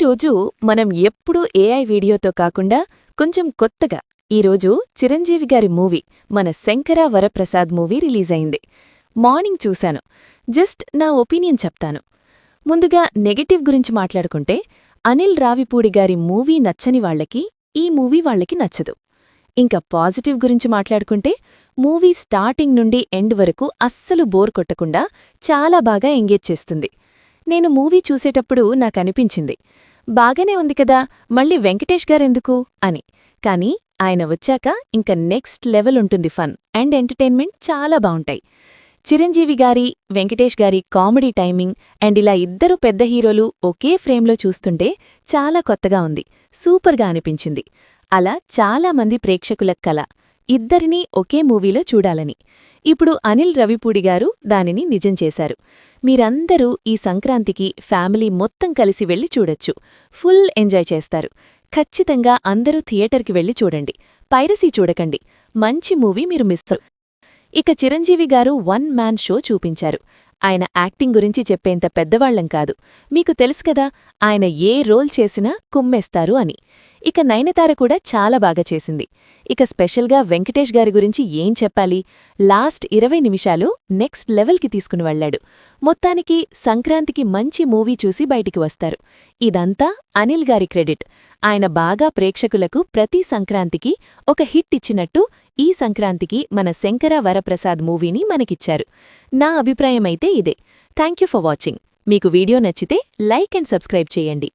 ఈరోజు మనం ఎప్పుడూ ఏఐ వీడియోతో కాకుండా కొంచెం కొత్తగా ఈరోజు చిరంజీవి గారి movie Mana Shankara Varaprasad movie release అయింది. మార్నింగ్ చూశాను. జస్ట్ నా ఒపీనియన్ చెప్తాను. ముందుగా నెగటివ్ గురించి మాట్లాడుకుంటే అనిల్ రావిపూడి గారి మూవీ నచ్చని వాళ్ళకి ఈ మూవీ వాళ్ళకి నచ్చదు. ఇంకా పాజిటివ్ గురించి మాట్లాడుకుంటే మూవీ స్టార్టింగ్ నుండి ఎండ్ వరకు అస్సలు బోర్ కొట్టకుండా చాలా బాగా ఎంగేజ్ చేస్తుంది. నేను మూవీ చూసేటప్పుడు నాకనిపించింది బాగానే ఉంది కదా మళ్ళీ వెంకటేష్ గారెందుకు? అని. కానీ ఆయన వచ్చాక ఇంక నెక్స్ట్ లెవెల్ ఉంటుంది ఫన్ అండ్ ఎంటర్టైన్మెంట్ చాలా బావుంటాయి చిరంజీవి గారి వెంకటేష్ గారి కామెడీ టైమింగ్ అండ్ ఇలా ఇద్దరు పెద్ద హీరోలు ఒకే ఫ్రేమ్లో చూస్తుంటే చాలా కొత్తగా ఉంది సూపర్గా అనిపించింది. అలా చాలా మంది ప్రేక్షకుల కల. ఇద్దరినీ ఒకే మూవీలో చూడాలని. ఇప్పుడు అనిల్ రవిపూడి గారు దానిని నిజం చేశారు. మీరందరూ ఈ సంక్రాంతికి ఫ్యామిలీ మొత్తం కలిసి వెళ్ళి చూడొచ్చు. ఫుల్ ఎంజాయ్ చేస్తారు. ఖచ్చితంగా అందరూ థియేటర్కి వెళ్ళి చూడండి. పైరసీ చూడకండి. మంచి మూవీ మీరు మిస్ ఇక చిరంజీవి గారు వన్ మ్యాన్ షో చూపించారు. ఆయన యాక్టింగ్ గురించి చెప్పేంత పెద్దవాళ్ళం కాదు. మీకు తెలుసు కదా ఆయన ఏ రోల్ చేసినా కుమ్మేస్తారు అని. ఇక నయనతార కూడా చాలా బాగా చేసింది. ఇక స్పెషల్గా వెంకటేష్ గారి గురించి ఏం చెప్పాలి? లాస్ట్ ఇరవై నిమిషాలు నెక్స్ట్ లెవెల్కి తీసుకుని వెళ్ళాడు మొత్తానికి సంక్రాంతికి మంచి మూవీ చూసి బయటికి వస్తారు. ఇదంతా అనిల్ గారి క్రెడిట్. ఆయన బాగా ప్రేక్షకులకు ప్రతి సంక్రాంతికి ఒక హిట్ ఇచ్చినట్టు ఈ సంక్రాంతికి మన శంకర వరప్రసాద్ మూవీని మనకిచ్చారు. నా అభిప్రాయమైతే ఇదే. Thank for watching. మీకు వీడియో నచ్చితే లైక్ అండ్ సబ్స్క్రైబ్ చేయండి.